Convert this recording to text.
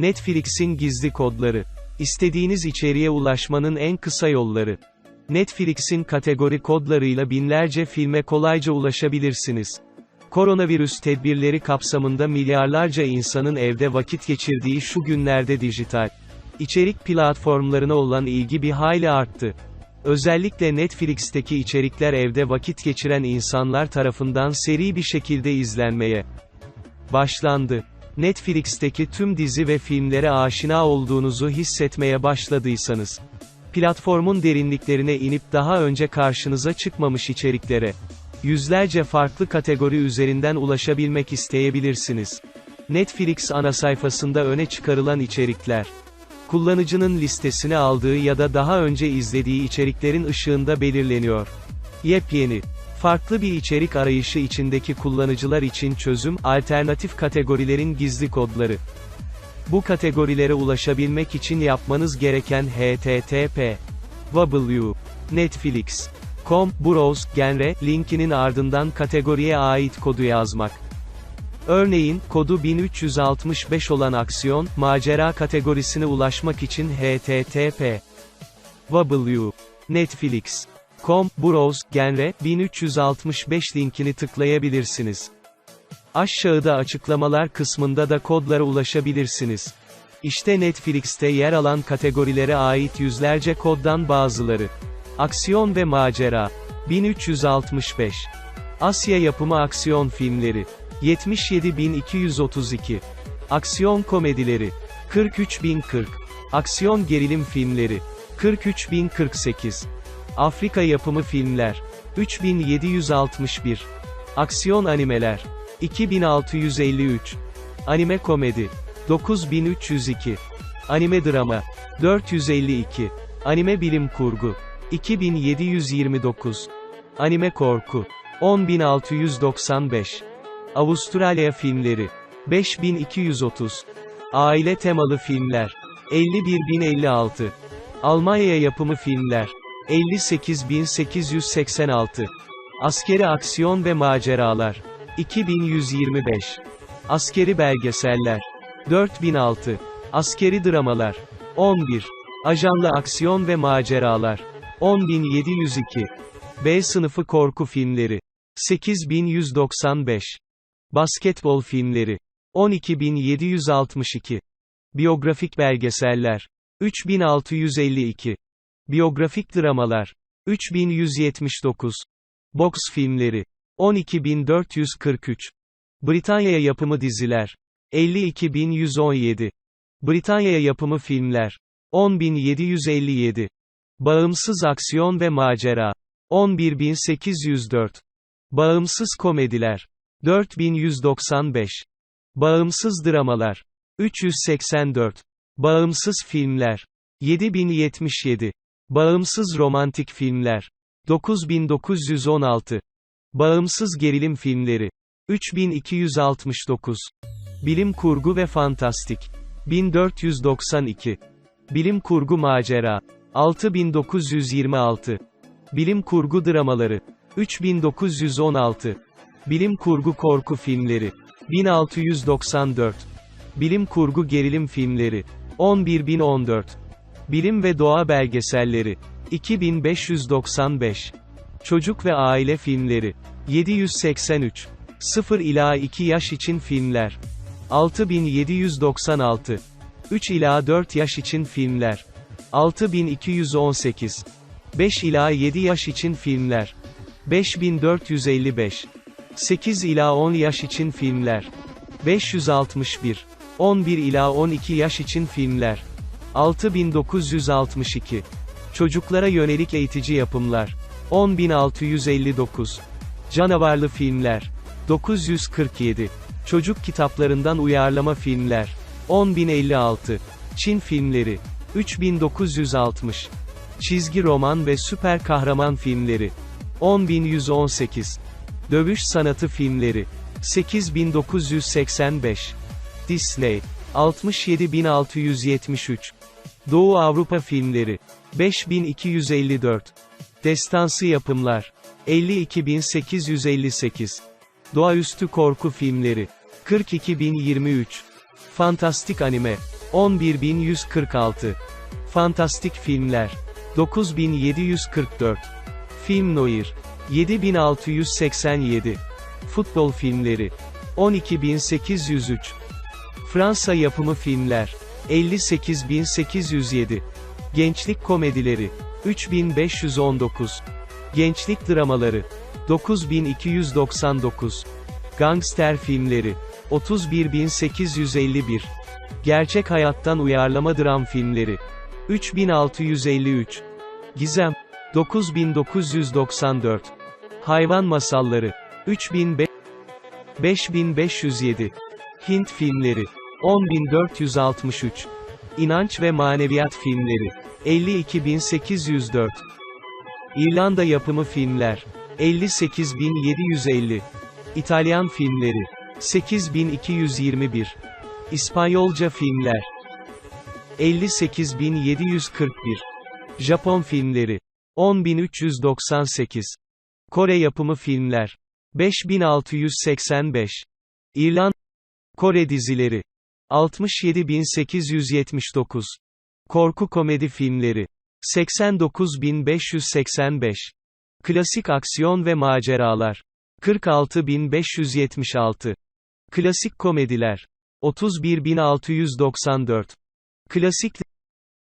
Netflix'in gizli kodları. İstediğiniz içeriğe ulaşmanın en kısa yolları. Netflix'in kategori kodlarıyla binlerce filme kolayca ulaşabilirsiniz. Koronavirüs tedbirleri kapsamında milyarlarca insanın evde vakit geçirdiği şu günlerde dijital içerik platformlarına olan ilgi bir hayli arttı. Özellikle Netflix'teki içerikler evde vakit geçiren insanlar tarafından seri bir şekilde izlenmeye başlandı. Netflix'teki tüm dizi ve filmlere aşina olduğunuzu hissetmeye başladıysanız, platformun derinliklerine inip daha önce karşınıza çıkmamış içeriklere, yüzlerce farklı kategori üzerinden ulaşabilmek isteyebilirsiniz. Netflix ana sayfasında öne çıkarılan içerikler, kullanıcının listesine aldığı ya da daha önce izlediği içeriklerin ışığında belirleniyor. Yepyeni, farklı bir içerik arayışı içindeki kullanıcılar için çözüm, alternatif kategorilerin gizli kodları. Bu kategorilere ulaşabilmek için yapmanız gereken http w netflix.com browse genre linkinin ardından kategoriye ait kodu yazmak. Örneğin, kodu 1365 olan aksiyon, macera kategorisine ulaşmak için http w netflix.com browse genre 1365 linkini tıklayabilirsiniz. Aşağıda açıklamalar kısmında da kodlara ulaşabilirsiniz. İşte Netflix'te yer alan kategorilere ait yüzlerce koddan bazıları. Aksiyon ve macera. 1365. Asya yapımı aksiyon filmleri. 77232. Aksiyon komedileri. 43040. Aksiyon gerilim filmleri. 43048. Afrika yapımı filmler. 3761. Aksiyon animeler. 2653. Anime komedi. 9302. Anime drama. 452. Anime bilim kurgu. 2729. Anime korku. 10695. Avustralya filmleri. 5230. Aile temalı filmler. 51056. Almanya yapımı filmler. 58886. Askeri aksiyon ve maceralar. 2125. Askeri belgeseller. 4006. Askeri dramalar. 11. Ajanlı aksiyon ve maceralar. 10702. B sınıfı korku filmleri. 8195. Basketbol filmleri. 12762. Biyografik belgeseller. 3652. Biyografik dramalar. 3179. Boks filmleri. 12443. Britanya yapımı diziler. 52117. Britanya yapımı filmler. 10757. Bağımsız aksiyon ve macera. 11804. Bağımsız komediler. 4195. Bağımsız dramalar. 384. Bağımsız filmler. 7077. Bağımsız romantik filmler. 9916. Bağımsız gerilim filmleri. 3269. Bilim kurgu ve fantastik. 1492. Bilim kurgu macera. 6926. Bilim kurgu dramaları. 3916. Bilim kurgu korku filmleri. 1694. Bilim kurgu gerilim filmleri. 11014. Bilim ve doğa belgeselleri. 2595. Çocuk ve aile filmleri. 783. 0 ila 2 yaş için filmler. 6796. 3 ila 4 yaş için filmler. 6218. 5 ila 7 yaş için filmler. 5455. 8 ila 10 yaş için filmler. 561. 11 ila 12 yaş için filmler. 6962. Çocuklara yönelik eğitici yapımlar. 10659. Canavarlı filmler. 947. Çocuk kitaplarından uyarlama filmler. 10056. Çin filmleri. 3960. Çizgi roman ve süper kahraman filmleri. 10118. Dövüş sanatı filmleri. 8985. Disney. 67673. Doğu Avrupa filmleri. 5254. Destansı yapımlar. 52858. Doğaüstü korku filmleri. 42023. Fantastik anime. 11146. Fantastik filmler. 9744. Film Noir. 7687. Futbol filmleri. 12803. Fransa yapımı filmler. 58807. Gençlik komedileri. 3519. Gençlik dramaları. 9299. Gangster filmleri. 31851. Gerçek hayattan uyarlama dram filmleri. 3653. Gizem. 9994. Hayvan masalları. 3005. 5507. Hint filmleri. 10463. İnanç ve maneviyat filmleri. 52804. İrlanda yapımı filmler. 58750. İtalyan filmleri. 8221. İspanyolca filmler. 58741. Japon filmleri. 10398. Kore yapımı filmler. 5685. İrlanda Kore dizileri. 67879. Korku komedi filmleri. 89585. Klasik aksiyon ve maceralar. 46576. Klasik komediler. 31694. Klasik